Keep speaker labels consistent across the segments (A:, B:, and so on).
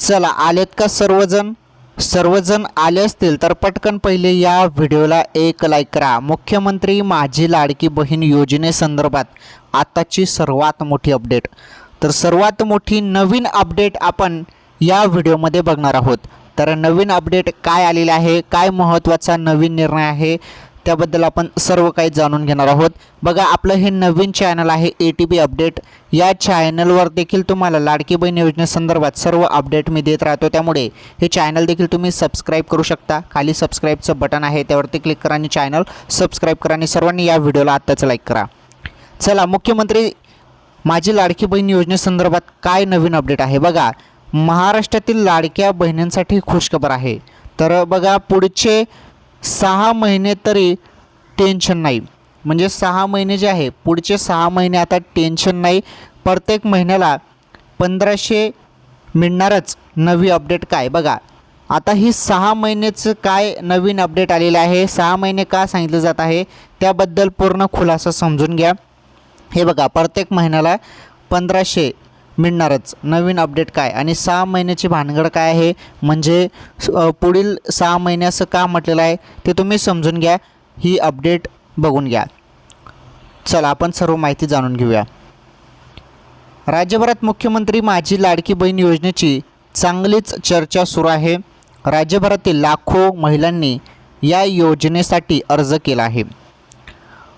A: चला आलेत का सर्वजण? सर्वजण आले असतील तर पटकन पहिले या व्हिडिओला एक लाईक करा. मुख्यमंत्री माझी लाडकी बहीण योजनेसंदर्भात आताची सर्वात मोठी अपडेट तर सर्वात मोठी नवीन अपडेट आपण या व्हिडिओमध्ये बघणार आहोत. तर नवीन अपडेट काय आलेलं आहे? काय महत्त्वाचा नवीन निर्णय आहे? त्याबद्दल आपण सर्व काही जाणून घेणार आहोत. बघा आपलं हे नवीन चॅनल आहे ए टी बी अपडेट या चॅनलवर देखील तुम्हाला लाडकी बहीण योजनेसंदर्भात सर्व अपडेट मी देत राहतो. त्यामुळे हे चॅनल देखील तुम्ही सबस्क्राईब करू शकता. खाली सबस्क्राईबचं बटन आहे त्यावरती क्लिक करा आणि चॅनल सबस्क्राईब करा आणि सर्वांनी या व्हिडिओला आत्ताच लाईक करा. चला मुख्यमंत्री माझी लाडकी बहीण योजनेसंदर्भात काय नवीन अपडेट आहे? बघा महाराष्ट्रातील लाडक्या बहिणींसाठी खुशखबर आहे. तर बघा पुढचे सहा महिने तरी टेन्शन नाही. म्हणजे सहा महिने जे आहे पुढचे सहा महिने आता टेन्शन नाही. प्रत्येक महिन्याला पंधराशे मिळणारच नवी अपडेट काय? बघा आता ही सहा महिन्याचं काय नवीन अपडेट आलेलं आहे? सहा महिने का सांगितलं जात आहे? त्याबद्दल पूर्ण खुलासा समजून घ्या. हे बघा प्रत्येक महिन्याला पंधराशे मिळणारच. नवीन अपडेट काय? आणि सहा महिन्याची भानगड काय आहे? म्हणजे पुढील सहा महिन्याचं का म्हटलेलं आहे ते तुम्ही समजून घ्या. ही अपडेट बघून घ्या. चला आपण सर्व माहिती जाणून घेऊया. राज्यभरात मुख्यमंत्री माझी लाडकी बहीण योजनेची चांगलीच चर्चा सुरू आहे. राज्यभरातील लाखो महिलांनी या योजनेसाठी अर्ज केला आहे.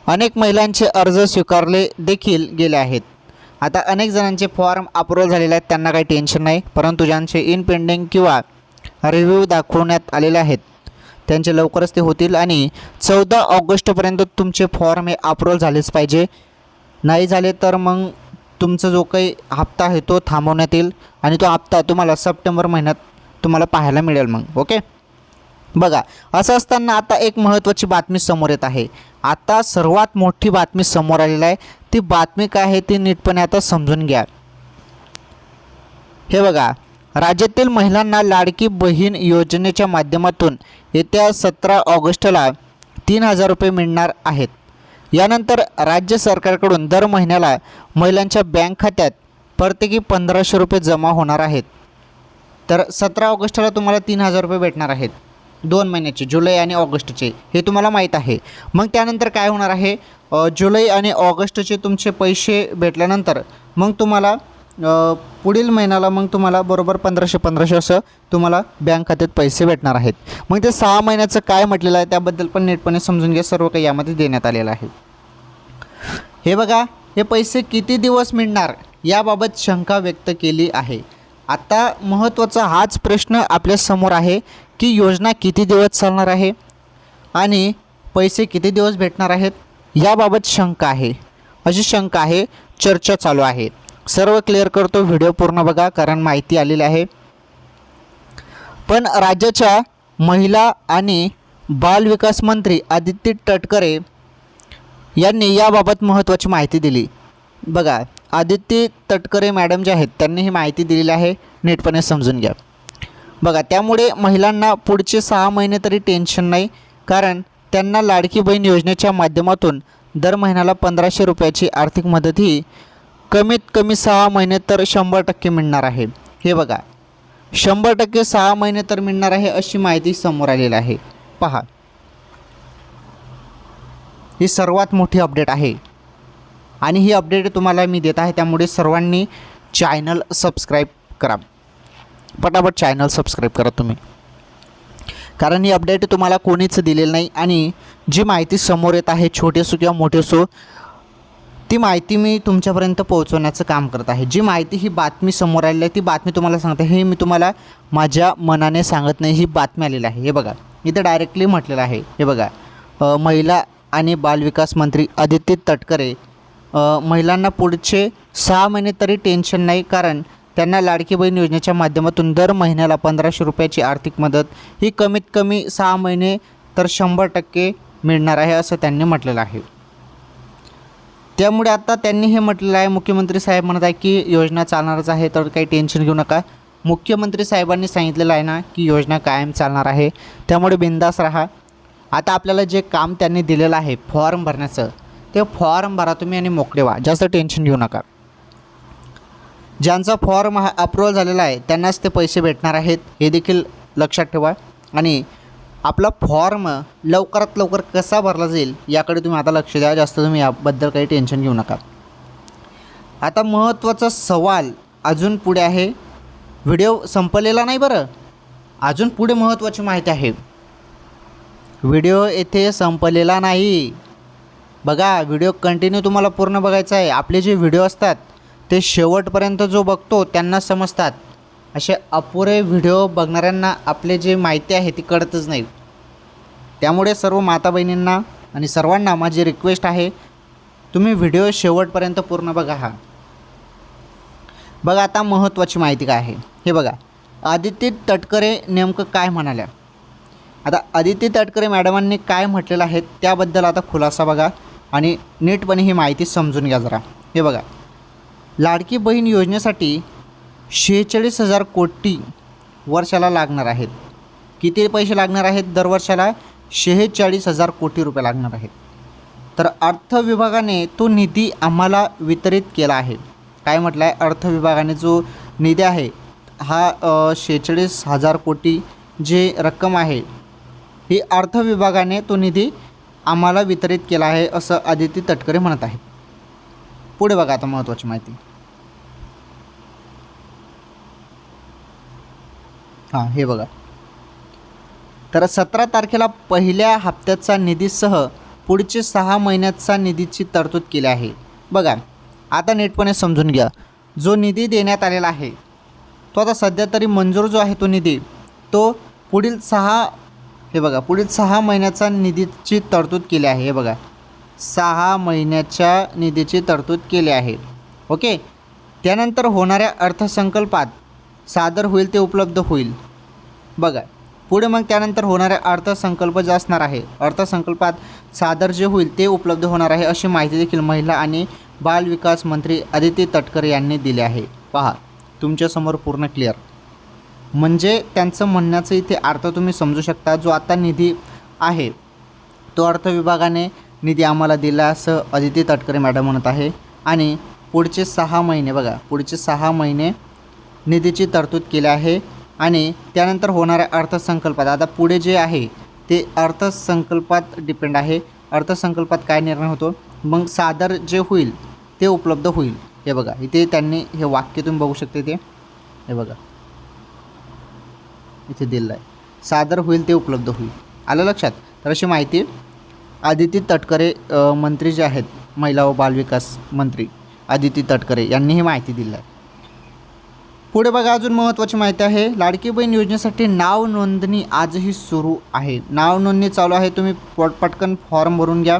A: अनेक महिलांचे अर्ज स्वीकारले देखील गेले आहेत. आता अनेक जणांचे फॉर्म अप्रूव्हल झालेले आहेत त्यांना काही टेन्शन नाही. परंतु ज्यांचे इन पेंडिंग किंवा रिव्ह्यू दाखवण्यात आलेले आहेत त्यांचे लवकरच ते होतील. आणि चौदा ऑगस्टपर्यंत तुमचे फॉर्म हे अप्रूव्हल झालेच पाहिजे. नाही झाले तर मग तुमचा जो काही हप्ता आहे तो थांबवण्यात येईल. आणि तो हप्ता तुम्हाला सप्टेंबर महिन्यात तुम्हाला पाहायला मिळेल मग ओके बघा असं असताना आता एक महत्त्वाची बातमी समोर येत आहे. आता सर्वात मोठी बातमी समोर आलेली आहे. ती बातमी काय आहे ती नीटपणे आता समजून घ्या. हे बघा राज्यातील महिलांना लाडकी बहीण योजनेच्या माध्यमातून येत्या सतरा ऑगस्टला तीन हजार रुपये मिळणार आहेत. यानंतर राज्य सरकारकडून दर महिन्याला महिलांच्या बँक खात्यात प्रत्येकी पंधराशे रुपये जमा होणार आहेत. तर सतरा ऑगस्टला तुम्हाला तीन हजार रुपये भेटणार आहेत. दोन महिन्याचे जुलै आणि ऑगस्टचे हे तुम्हाला माहीत आहे. मग त्यानंतर काय होणार आहे? जुलै आणि ऑगस्टचे तुमचे पैसे भेटल्यानंतर मग तुम्हाला पुढील महिन्याला मग तुम्हाला बरोबर पंधराशे पंधराशे असं तुम्हाला बँक खात्यात पैसे भेटणार आहेत. मग ते सहा महिन्याचं काय म्हटलेलं आहे त्याबद्दल पण नीटपणे समजून घ्या सर्व काही यामध्ये देण्यात आलेलं आहे. हे बघा हे पैसे किती दिवस मिळणार याबाबत शंका व्यक्त केली आहे. आता महत्त्वाचा हाच प्रश्न आपल्यासमोर आहे ती योजना किती दिवस चालणार आहे आणि पैसे किती दिवस भेटणार आहेत याबाबत शंका आहे. अशी शंका आहे चर्चा चालू आहे. सर्व क्लिअर करतो व्हिडिओ पूर्ण बघा कारण माहिती आलेली आहे. पण राज्याच्या महिला आणि बालविकास मंत्री आदित्य तटकरे यांनी याबाबत महत्त्वाची माहिती दिली. बघा आदित्य तटकरे मॅडम जे आहेत त्यांनी ही माहिती दिलेली आहे. नीटपणे समजून घ्या. बघा त्यामुळे महिलांना पुढचे सहा महिने तरी टेन्शन नाही. कारण त्यांना लाडकी बहीण योजनेच्या माध्यमातून दर महिन्याला पंधराशे रुपयाची आर्थिक मदत ही कमीत कमी सहा महिने तर शंभर टक्के मिळणार आहे. हे बघा शंभर टक्के सहा महिने तर मिळणार आहे अशी माहिती समोर आलेली आहे. पहा. ही सर्वात मोठी अपडेट आहे. आणि ही अपडेट तुम्हाला मी देत आहे त्यामुळे सर्वांनी चॅनल सबस्क्राईब करा. पटापट चॅनल सबस्क्राईब करा तुम्ही. कारण ही अपडेट तुम्हाला कोणीच दिलेलं नाही आणि जी माहिती समोर येत आहे छोटी असो किंवा मोठी असो ती माहिती मी तुमच्यापर्यंत पोहोचवण्याचं काम करत आहे. जी माहिती ही बातमी समोर आलेली आहे ती बातमी तुम्हाला सांगते. हे मी तुम्हाला माझ्या मनाने सांगत नाही ही बातमी आलेली आहे. हे बघा इथं डायरेक्टली म्हटलेलं आहे. हे बघा महिला आणि बालविकास मंत्री आदित्य तटकरे महिलांना पुढचे सहा महिने तरी टेन्शन नाही कारण त्यांना लाडकी बहीण योजनेच्या माध्यमातून दर महिन्याला पंधराशे रुपयाची आर्थिक मदत ही कमीत कमी सहा महिने तर शंभर टक्के मिळणार आहे असं त्यांनी म्हटलेलं आहे. त्यामुळे आता त्यांनी हे म्हटलेलं आहे मुख्यमंत्री साहेब म्हणत आहे की योजना चालणारच आहे तर काही टेन्शन घेऊ नका. मुख्यमंत्री साहेबांनी सांगितलेलं आहे ना की योजना कायम चालणार आहे त्यामुळे बिंदास राहा. आता आपल्याला जे काम त्यांनी दिलेलं आहे फॉर्म भरण्याचं ते फॉर्म भरा तुम्ही आणि मोकळे व्हा जास्त टेन्शन घेऊ नका. ज्यांचा फॉर्म हा अप्रुव्हल झालेला आहे त्यांनाच ते पैसे भेटणार आहेत. हे देखील लक्षात ठेवा. आणि आपला फॉर्म लवकरात लवकर कसा भरला जाईल याकडे तुम्ही आता लक्ष द्या. जास्त तुम्ही याबद्दल काही टेन्शन घेऊ नका. आता महत्त्वाचा सवाल अजून पुढे आहे. व्हिडिओ संपलेला नाही बरं. अजून पुढे महत्त्वाची माहिती आहे. व्हिडिओ येथे संपलेला नाही. बघा व्हिडिओ कंटिन्यू तुम्हाला पूर्ण बघायचा आहे. आपले जे व्हिडिओ असतात ते शेवटपर्यंत जो बघतो त्यांना समजतात. असे अपुरे व्हिडिओ बघणाऱ्यांना आपले जे माहिती आहे ती कळतच नाही. त्यामुळे सर्व माता बहिणींना आणि सर्वांना माझी रिक्वेस्ट आहे तुम्ही व्हिडिओ शेवटपर्यंत पूर्ण बघा हा. बघा आता महत्त्वाची माहिती काय आहे. हे बघा आदिती तटकरे नेमकं काय म्हणाल्या? आता आदिती तटकरे मॅडमांनी काय म्हटलेलं आहे त्याबद्दल आता खुलासा बघा आणि नीटपणे ही माहिती समजून घ्या जरा. हे बघा लाडकी बहीण योजनेसाठी शेहेचाळीस हजार कोटी वर्षाला लागणार आहेत. किती पैसे लागणार आहेत? दरवर्षाला शेहेचाळीस हजार कोटी रुपये लागणार आहेत. तर अर्थ विभागाने तो निधी आम्हाला वितरित केला आहे. काय म्हटलं आहे अर्थ विभागाने जो निधी आहे हा शेहेचाळीस हजार कोटी जे रक्कम आहे ही अर्थ विभागाने तो निधी आम्हाला वितरित केला आहे असं आदिती तटकरे म्हणत आहेत. पुढे बघा आता महत्त्वाची माहिती. हां हे बघा. तर सतरा तारखेला पहिल्या हप्त्याचा निधीसह पुढचे सहा महिन्याचा निधीची तरतूद केली आहे. बघा आता नीटपणे समजून घ्या. जो निधी देण्यात आलेला आहे तो आता सध्या तरी मंजूर जो आहे तो निधी तो पुढील सहा हे बघा पुढील सहा महिन्याचा निधीची तरतूद केली आहे. हे बघा. सहा महिन्याच्या निधीची तरतूद केली आहे. ओके? त्यानंतर होणाऱ्या अर्थसंकल्पात सादर होईल ते उपलब्ध होईल. बघा पुढे मग त्यानंतर होणाऱ्या अर्थसंकल्प जे असणार आहे अर्थसंकल्पात सादर जे होईल ते उपलब्ध होणार आहे अशी माहिती देखील महिला आणि बाल विकास मंत्री आदिती तटकरे यांनी दिली आहे. पहा तुमच्यासमोर पूर्ण क्लिअर. म्हणजे त्यांचं म्हणण्याचं इथे अर्थ तुम्ही समजू शकता जो आता निधी आहे तो अर्थ विभागाने निधी आम्हाला दिला असं अदिती तटकरे मॅडम म्हणत आहे. आणि पुढचे सहा महिने बघा पुढचे सहा महिने निधीची तरतूद केली आहे. आणि त्यानंतर होणाऱ्या अर्थसंकल्पात आता पुढे जे आहे ते अर्थसंकल्पात डिपेंड आहे. अर्थसंकल्पात काय निर्णय होतो? मग सादर जे होईल ते उपलब्ध होईल. हे बघा इथे त्यांनी हे वाक्य तुम्ही बघू शकते ते हे बघा. इथे दिलं आहे सादर होईल ते उपलब्ध होईल. आलं लक्षात? तर अशी माहिती आदिती तटकरे मंत्री जे आहेत महिला व बालविकास मंत्री आदिती तटकरे यांनी ही माहिती दिली आहे. पुढे बघा अजून महत्त्वाची माहिती आहे. लाडकी बहीण योजनेसाठी नाव नोंदणी आजही सुरू आहे. नाव नोंदणी चालू आहे. तुम्ही पट पटकन फॉर्म भरून घ्या.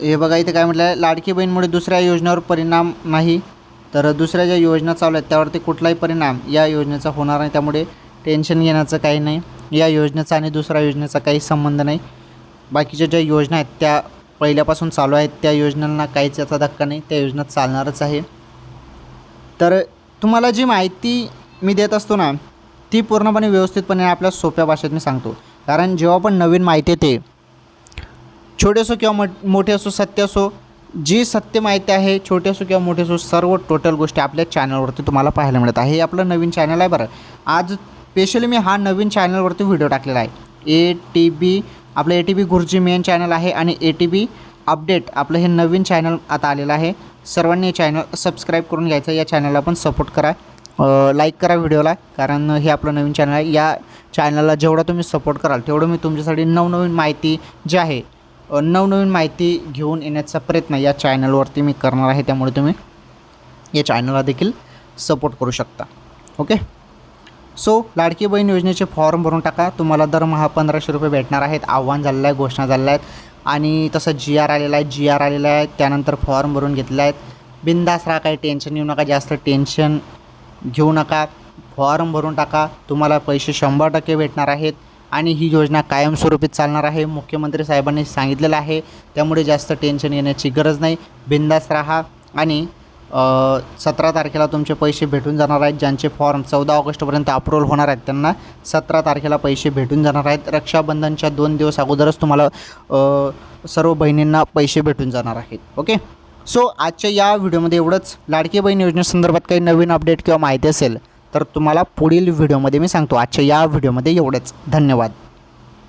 A: हे बघा इथे काय म्हटलं आहे लाडकी बहीणमुळे दुसऱ्या योजनेवर परिणाम नाही. तर दुसऱ्या ज्या योजना चालू आहेत त्यावरती कुठलाही परिणाम या योजनेचा होणार नाही. त्यामुळे टेन्शन घेण्याचं काही नाही. या योजनेचा आणि दुसऱ्या योजनेचा काही संबंध नाही. बाकीच्या ज्या योजना आहेत त्या पहिल्यापासून चालू आहेत त्या योजनांना काहीच याचा धक्का नाही. त्या योजना चालणारच आहे. तर तुम्हाला जी माहिती मी देत असतो ना ती पूर्णपणे व्यवस्थितपणे आपल्या सोप्या भाषेत मी सांगतो. कारण जेव्हा पण नवीन माहिती येते छोटे असो किंवा मोठ मोठे असो सत्य असो जी सत्य माहिती आहे छोटे असो किंवा मोठे असो सर्व टोटल गोष्टी आपल्या चॅनलवरती तुम्हाला पाहायला मिळत आहे. हे आपलं नवीन चॅनल आहे बरं. आज स्पेशली मी हा नवीन चॅनलवरती व्हिडिओ टाकलेला आहे. ए टी बी आपलं ए टी बी गुरुजी मेन चॅनल आहे आणि ए टी बी अपडेट आपलं हे नवीन चॅनल आता आलेलं आहे. सर्वांनी हे चॅनल सबस्क्राईब करून घ्यायचं या चॅनलला पण सपोर्ट करा. लाईक करा व्हिडिओला कारण हे आपलं नवीन चॅनल आहे. या चॅनलला जेवढा तुम्ही सपोर्ट कराल तेवढं मी तुमच्यासाठी नवनवीन माहिती जी आहे नवनवीन माहिती घेऊन येण्याचा प्रयत्न या चॅनलवरती मी करणार आहे. त्यामुळे तुम्ही या चॅनलला देखील सपोर्ट करू शकता. ओके सो लाडकी बहीण योजनेचे फॉर्म भरून टाका. तुम्हाला दरमहा पंधराशे रुपये भेटणार आहेत. आव्हान झालेलं आहे घोषणा झालेल्या आहेत. आणि तसं जी आर आलेला आहे जी आर आलेला आहे. त्यानंतर फॉर्म भरून घेतला आहेत. बिंदास राहा काही टेन्शन घेऊ नका. जास्त टेन्शन घेऊ नका. फॉर्म भरून टाका. तुम्हाला पैसे शंभर टक्के भेटणार आहेत. आणि ही योजना कायमस्वरूपी चालणार आहे. मुख्यमंत्री साहेबांनी सांगितलेलं आहे. त्यामुळे जास्त टेन्शन घेण्याची गरज नाही. बिंदास राहा. आणि सतरा तारखेला तुमचे पैसे भेटून जाणार आहेत ज्यांचे फॉर्म चौदा ऑगस्टपर्यंत अप्रूव्हल होणार आहेत त्यांना सतरा तारखेला पैसे भेटून जाणार आहेत. रक्षाबंधनच्या दोन दिवस अगोदरच तुम्हाला सर्व बहिणींना पैसे भेटून जाणार आहेत. ओके? सो आजच्या या व्हिडिओमध्ये एवढंच. लाडकी बहीण योजनेसंदर्भात काही नवीन अपडेट किंवा माहिती असेल तर तुम्हाला पुढील व्हिडिओमध्ये मी सांगतो. आजच्या या व्हिडिओमध्ये एवढंच. धन्यवाद.